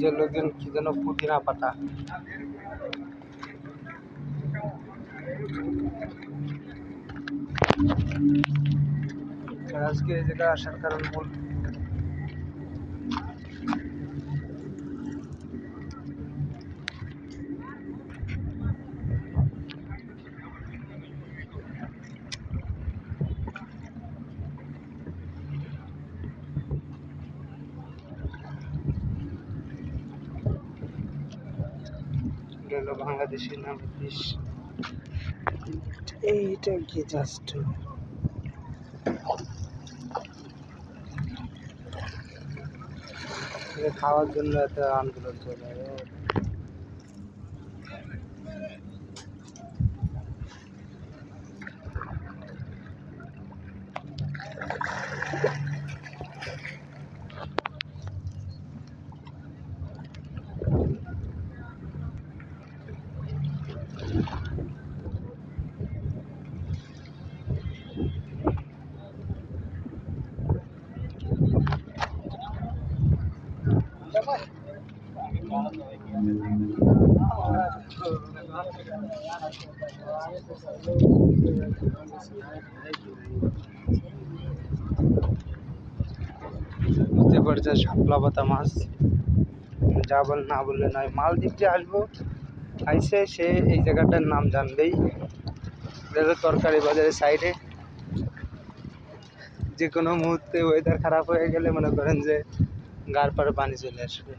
যে লোকজন কি যেন পুদিনা পাতা। আজকে এই জায়গায় আসার কারণ মূল এটা হলো বাংলাদেশি নাম ফিশ এইটা কি জাস্ট খাওয়ার জন্য এত আন্দোলন চলে বুঝতে পারছে শাপলা পাতা মাছ। যা বল না বললে নয়। মালদ্বীপ যে আসব, আইসে সে এই জায়গাটার নাম জানবেই। তরকারি বাজারের সাইডে। যে কোনো মুহূর্তে ওয়েদার খারাপ হয়ে গেলে মনে করেন যে গার পাড়ে পানি চলে আসবে।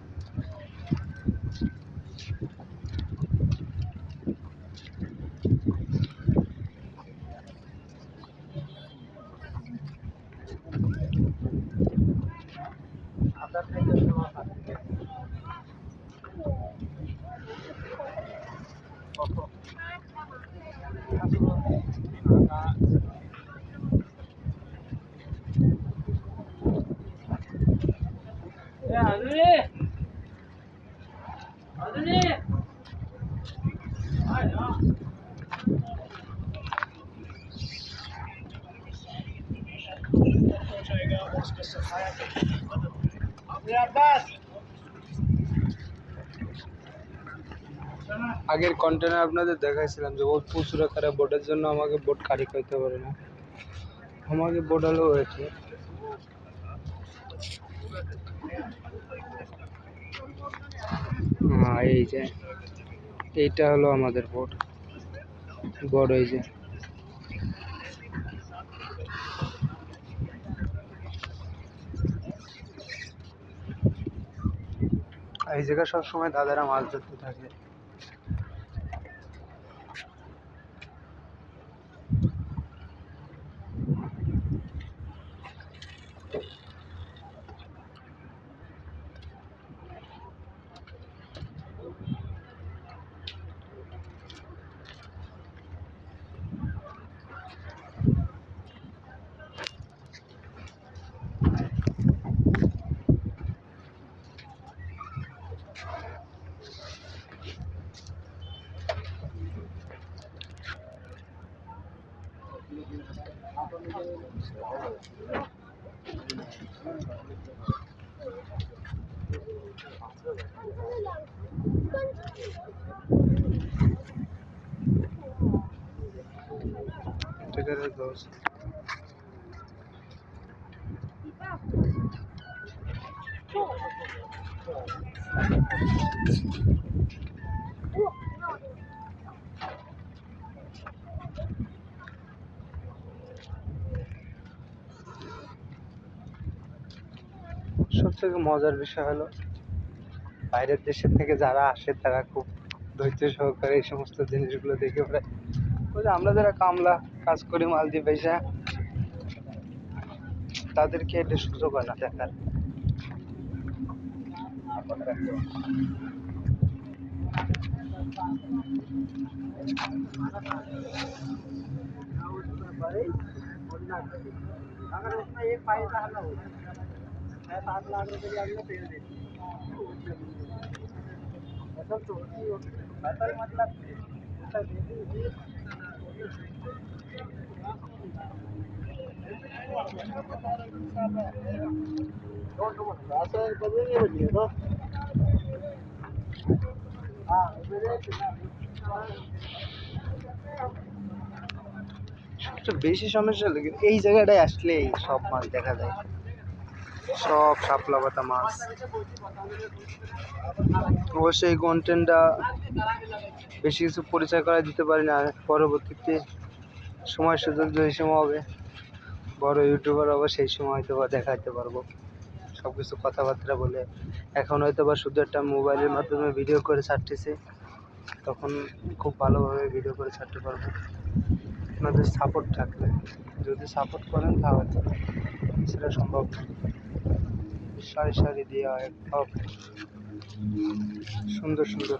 Yeah. আগের কন্টেনার আপনাদের দেখাইছিলাম যে ও প্রচুর আকারে বোটের জন্য আমাকে বোট কারি করতে পারে না। আমাকে বোট হলো হয়েছে। হ্যাঁ এই যে, এইটা হলো আমাদের বোট বড় এই যে। এই জায়গায় সবসময় দাদারা মাছ ধরতে থাকে। Hoşçakalın. Together it goes. Cool. থেকে মজার বিষয় হলো বাইরের দেশের থেকে যারা আসে তারা খুব ধৈর্য সহকারে এই সমস্ত জিনিসগুলো দেখে ওরা ওই যে আমরা যারা কামলা কাজ করি মালদ্বীপ পয়সা তাদেরকে এটা সুযোগ হয় না দেখার अगर उसमें एक फायदा हल हो मैं सात लाख रुपए की अगले पेड़ दे मतलब तो बेहतर मतलब সবচেয়ে বেশি সমস্যা লাগে এই জায়গাটায় আসলেই সব মাছ দেখা যায় সব শাপলা পাতা মাছ। অবশ্যই এই কন্টেন্টটা বেশি কিছু পরিচয় করা দিতে পারি না, পরবর্তীতে সময় সুযোগ যদি সময় হবে, বড় ইউটিউবার হব, সেই সময় হয়তো বা দেখাতে পারব। সব কিছু কথাবার্তা বলে। এখন হয়তো বা শুধু একটা মোবাইলের মাধ্যমে ভিডিও করে ছাড়তেছে, তখন খুব ভালোভাবে ভিডিও করে ছাড়তে পারব। আপনাদের সাপোর্ট থাকলে। যদি সাপোর্ট করেন তাহলে সেটা সম্ভব সারি সারি দেওয়া একদম সুন্দর সুন্দর।